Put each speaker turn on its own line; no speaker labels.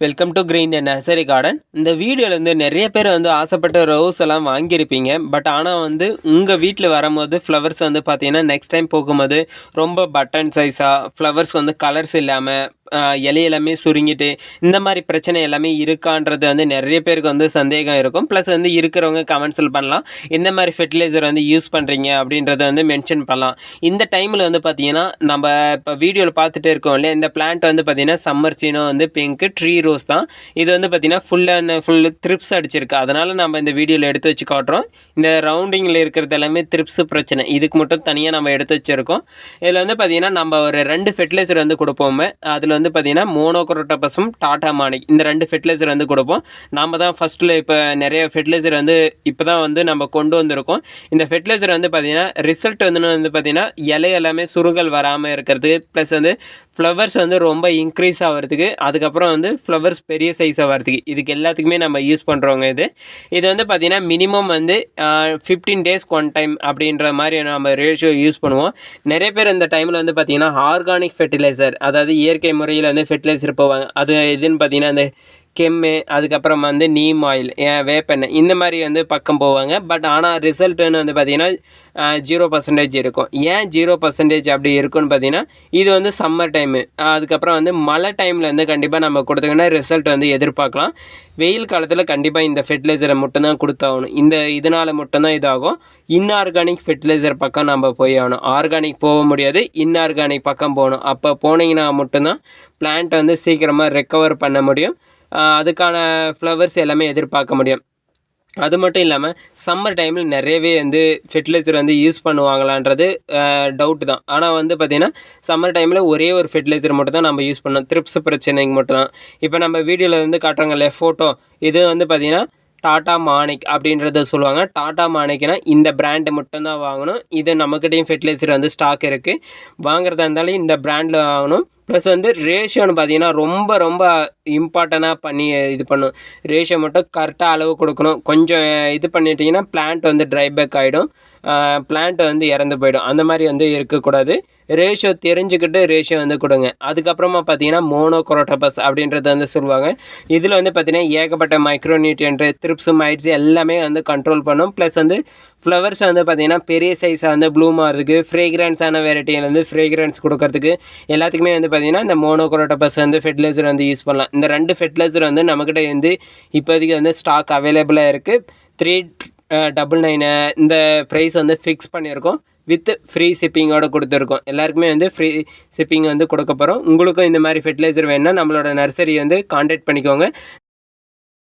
Welcome to green nursery garden இந்த வீடியோவில் வந்து நிறைய பேர் வந்து ஆசைப்பட்ட ரோஸ் எல்லாம் வாங்கியிருப்பீங்க. பட் ஆனால் வந்து உங்கள் வீட்டில் வரும்போது ஃப்ளவர்ஸ் வந்து பார்த்தீங்கன்னா நெக்ஸ்ட் டைம் போகும்போது ரொம்ப பட்டன் சைஸாக ஃப்ளவர்ஸ் வந்து கலர்ஸ் இல்லாமல் இலையெல்லாமே சுருங்கிட்டு இந்த மாதிரி பிரச்சனை எல்லாமே இருக்கான்றது வந்து நிறைய பேருக்கு வந்து சந்தேகம் இருக்கும். ப்ளஸ் வந்து இருக்கிறவங்க கமெண்ட்ஸில் பண்ணலாம். எந்த மாதிரி ஃபெர்டிலைசர் வந்து யூஸ் பண்ணுறீங்க அப்படின்றத வந்து மென்ஷன் பண்ணலாம். இந்த டைமில் வந்து பார்த்தீங்கன்னா நம்ம இப்போ வீடியோவில் பார்த்துட்டு இருக்கோம் இல்லையா? இந்த பிளான்ட் வந்து பார்த்தீங்கன்னா சம்மர் சீனோ வந்து பிங்க் ட்ரீ ரோஸ் தான். இது வந்து பார்த்தீங்கன்னா ஃபுல் அண்ட் ஃபுல் த்ரிப்ஸ் அடிச்சிருக்கு. அதனால் நம்ம இந்த வீடியோவில் எடுத்து வச்சு காட்டுறோம். இந்த ரவுண்டிங்கில் இருக்கிறது எல்லாமே த்ரிப்ஸ் பிரச்சனை. இதுக்கு மட்டும் தனியாக நம்ம எடுத்து வச்சுருக்கோம். இதில் வந்து பார்த்திங்கன்னா நம்ம ஒரு ரெண்டு ஃபெர்டிலைசர் வந்து கொடுப்போமே. அதில் வந்து பார்த்தீங்கன்னா மோனோக்ரோட்டபஸும் டாடா மானிக் இந்த ரெண்டு ஃபெர்டிலைசர் வந்து கொடுப்போம். நாம தான் ஃபஸ்ட்டில் இப்போ நிறைய ஃபெர்டிலைசர் வந்து இப்போ தான் வந்து நம்ம கொண்டு வந்திருக்கோம். இந்த ஃபெர்டிலைசர் வந்து பார்த்தீங்கன்னா ரிசல்ட் வந்து வந்து பார்த்தீங்கன்னா இலை எல்லாமே சுருங்கல் வராமல் இருக்கிறது ப்ளஸ் வந்து ஃப்ளவர்ஸ் வந்து ரொம்ப இன்க்ரீஸ் ஆகிறதுக்கு அதுக்கப்புறம் வந்து ஃப்ளவர்ஸ் பெரிய சைஸ் ஆகிறதுக்கு இதுக்கு எல்லாத்துக்குமே நம்ம யூஸ் பண்ணுறவங்க இது. இது வந்து பார்த்திங்கன்னா மினிமம் வந்து ஃபிஃப்டீன் டேஸ்க்கு ஒன் டைம் அப்படின்ற மாதிரி நம்ம ரேஷியோ யூஸ் பண்ணுவோம். நிறைய பேர் இந்த டைமில் வந்து பார்த்திங்கன்னா ஆர்கானிக் ஃபெர்டிலைசர் அதாவது இயற்கை முறை முறையில் வந்து ஃபெர்டிலைசர் போவாங்க. அது எதுன்னு பார்த்தீங்கன்னா அந்த கெம்மு அதுக்கப்புறம் வந்து நீம் ஆயில் வேப்பெண்ணெய் இந்த மாதிரி வந்து பக்கம் போவாங்க. பட் ஆனால் ரிசல்ட்டுன்னு வந்து பார்த்திங்கன்னா ஜீரோ பர்சன்டேஜ் இருக்கும். ஏன் ஜீரோ பர்சன்டேஜ் அப்படி இருக்குன்னு பார்த்தீங்கன்னா இது வந்து சம்மர் டைமு அதுக்கப்புறம் வந்து மழை டைமில் வந்து கண்டிப்பாக நம்ம கொடுத்தோங்கன்னா ரிசல்ட் வந்து எதிர்பார்க்கலாம். வெயில் காலத்தில் கண்டிப்பாக இந்த ஃபெர்டிலைசரை மட்டும்தான் கொடுத்தாகணும். இந்த இதனால் மட்டும்தான் இதாகும். இன்ஆர்கானிக் ஃபெர்டிலைசர் பக்கம் நம்ம போய் ஆகணும். ஆர்கானிக் போக முடியாது இன்ஆர்கானிக் பக்கம் போகணும். அப்போ போனீங்கன்னா மட்டும்தான் பிளான்ட் வந்து சீக்கிரமாக ரெக்கவர் பண்ண முடியும். அதுக்கான ஃப்ளவர்ஸ் எல்லாமே எதிர்பார்க்க முடியும். அது மட்டும் இல்லாமல் சம்மர் டைமில் நிறையவே வந்து ஃபெர்டிலைசர் வந்து யூஸ் பண்ணுவாங்களான்றது டவுட் தான். ஆனால் வந்து பார்த்திங்கன்னா சம்மர் டைமில் ஒரே ஒரு ஃபெர்டிலைசர் மட்டும் தான் நம்ம யூஸ் பண்ணோம். த்ரிப்ஸ் பிரச்சனைக்கு மட்டும் தான் இப்போ நம்ம வீடியோவில் வந்து காட்டுறாங்க இல்லையா ஃபோட்டோ இது வந்து பார்த்திங்கன்னா டாட்டா மானிக் அப்படின்றத சொல்லுவாங்க. டாட்டா மானிக்னா இந்த பிராண்டு மட்டும்தான் வாங்கணும். இது நம்மக்கிட்டையும் ஃபெர்டிலைசர் வந்து ஸ்டாக் இருக்குது வாங்குறதா இருந்தாலும் இந்த பிராண்டில் வாங்கணும். ப்ளஸ் வந்து ரேஷியோன்னு பார்த்தீங்கன்னா ரொம்ப ரொம்ப இம்பார்ட்டண்ட்டாக பண்ணி இது பண்ணும். ரேஷியோ மட்டும் கரெக்டாக அளவு கொடுக்கணும். கொஞ்சம் இது பண்ணிட்டீங்கன்னா பிளான்ட் வந்து ட்ரை பேக் ஆகிடும் பிளான்ட் வந்து இறந்து போயிடும். அந்த மாதிரி வந்து இருக்கக்கூடாது. ரேஷியோ தெரிஞ்சுக்கிட்டு ரேஷியோ வந்து கொடுங்க. அதுக்கப்புறமா பார்த்தீங்கன்னா மோனோக்ரோட்டபஸ் அப்படின்றத வந்து சொல்லுவாங்க. இதில் வந்து பார்த்தீங்கன்னா ஏகப்பட்ட மைக்ரோநியூட்ரியன்ட்டு த்ரிப்ஸு மைட்ஸ் எல்லாமே வந்து கண்ட்ரோல் பண்ணும். ப்ளஸ் வந்து ஃப்ளவர்ஸ் வந்து பார்த்திங்கன்னா பெரிய சைஸாக வந்து ப்ளூமாக இருக்குது ஃப்ரேக்ரன்ஸான வெரைட்டியில் வந்து ஃப்ரேக்ரன்ஸ் கொடுக்கறதுக்கு எல்லாத்துக்குமே வந்து பார்த்திங்கன்னா இந்த மோனோக்ரோட்டபஸ் வந்து ஃபெர்டிலைசர் வந்து யூஸ் பண்ணலாம். இந்த ரெண்டு ஃபெர்டிலைசர் வந்து நம்மக்கிட்ட வந்து இப்போதைக்கு வந்து ஸ்டாக் அவைலபிளாக இருக்குது த்ரீ டபுள் நைனு இந்த ப்ரைஸ் வந்து ஃபிக்ஸ் பண்ணியிருக்கோம். வித் ஃப்ரீ ஷிப்பிங்கோட கொடுத்துருக்கோம். எல்லாருக்குமே வந்து ஃப்ரீ ஷிப்பிங் வந்து கொடுக்க போகிறோம் உங்களுக்கும் இந்த மாதிரி ஃபெர்டிலைசர் வேணுன்னா நம்மளோட நர்சரி வந்து காண்டாக்ட் பண்ணிக்கோங்க.